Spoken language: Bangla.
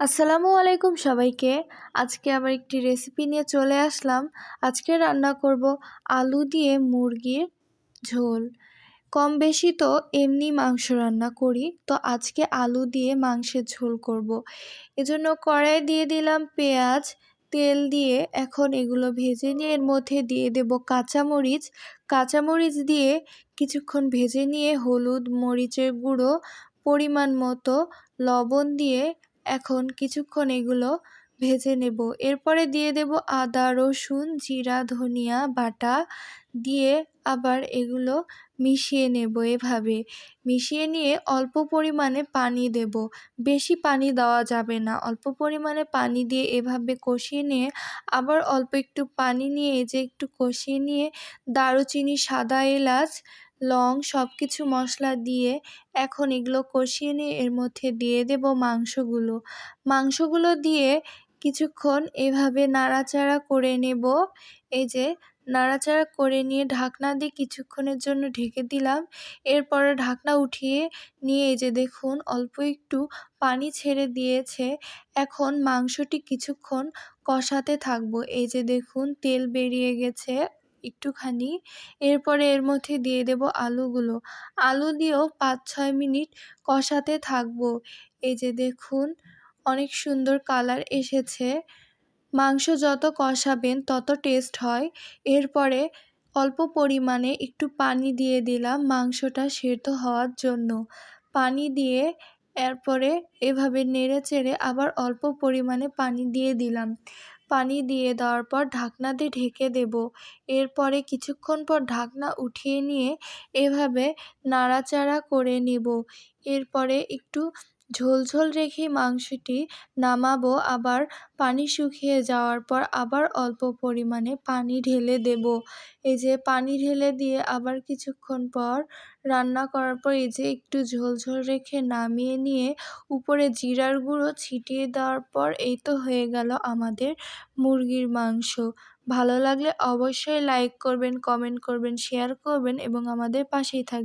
আসসালামু আলাইকুম সবাইকে। আজকে আবার একটি রেসিপি নিয়ে চলে আসলাম। আজকে রান্না করব আলু দিয়ে মুরগির ঝোল। কম বেশি তো এমনি মাংস রান্না করি। তো আজকে আলু দিয়ে মাংসের ঝোল করব। এজন্য কড়াই দিয়ে দিলাম পেঁয়াজ, তেল দিয়ে এখন এগুলো ভেজে নিয়ে এর মধ্যে দিয়ে দেব কাঁচামরিচ। কাঁচামরিচ দিয়ে কিছুক্ষণ ভেজে নিয়ে হলুদ মরিচের গুঁড়ো, পরিমাণ মতো লবণ দিয়ে এখন কিছুক্ষণ এগুলো ভেজে নেব। এরপরে দিয়ে দেব আদা, রসুন, জিরা, ধনিয়া বাটা দিয়ে আবার এগুলো মিশিয়ে নেব এভাবে। মিশিয়ে নিয়ে অল্প পরিমাণে পানি দেব। বেশি পানি দেওয়া যাবে না। অল্প পরিমাণে পানি দিয়ে এভাবে কষিয়ে নিয়ে আবার অল্প একটু পানি নিয়ে যে একটু কষিয়ে নিয়ে দারুচিনি সাদা এলাচ লং সব কিছু মশলা দিয়ে এখন এগুলো কষিয়ে নিয়ে এর মধ্যে দিয়ে দেব মাংসগুলো। মাংসগুলো দিয়ে কিছুক্ষণ এভাবে নাড়াচাড়া করে নেব। এই যে নাড়াচাড়া করে নিয়ে ঢাকনা দিয়ে কিছুক্ষণের জন্য ঢেকে দিলাম। এরপরে ঢাকনা উঠিয়ে নিয়ে এই যে দেখুন অল্প একটু পানি ছেড়ে দিয়েছে। এখন মাংসটি কিছুক্ষণ কষাতে থাকব। এই যে দেখুন তেল বেরিয়ে গেছে। একটুখানি। এরপরে এর মধ্যে দিয়ে দেব আলুগুলো। আলু দিয়েও পাঁচ ছয় মিনিট কষাতে থাকব। এই যে দেখুন, অনেক সুন্দর কালার এসেছে। মাংস যত কষাবেন, তত টেস্ট হয়। এরপরে অল্প পরিমাণে একটু পানি দিয়ে দিলাম মাংসটা সেদ্ধ হওয়ার জন্য। পানি দিয়ে এরপরে এভাবে নেড়ে চেড়ে আবার অল্প পরিমাণে পানি দিয়ে দিলাম। পানি দিয়ে দেওয়ার পর ঢাকনা দিয়ে ঢেকে দেব। এরপরে কিছুক্ষণ পর ঢাকনা উঠিয়ে নিয়ে এভাবে নাড়াচাড়া করে নেব। এরপরে একটু ঝোল ঝোল রেখে মাংসটি নামাবো, আবার পানি শুকিয়ে যাওয়ার পর আবার অল্প পরিমাণে পানি ঢেলে দেব। এই যে পানি ঢেলে দিয়ে আবার কিছুক্ষণ পর রান্না করার পর এই যে একটু ঝোল ঝোল রেখে নামিয়ে নিয়ে উপরে জিরার গুঁড়ো ছিটিয়ে দেওয়ার পর এই তো হয়ে গেল আমাদের মুরগির মাংস। ভালো লাগলে অবশ্যই লাইক করবেন কমেন্ট করবেন শেয়ার করবেন এবং আমাদের পাশেই থাকবেন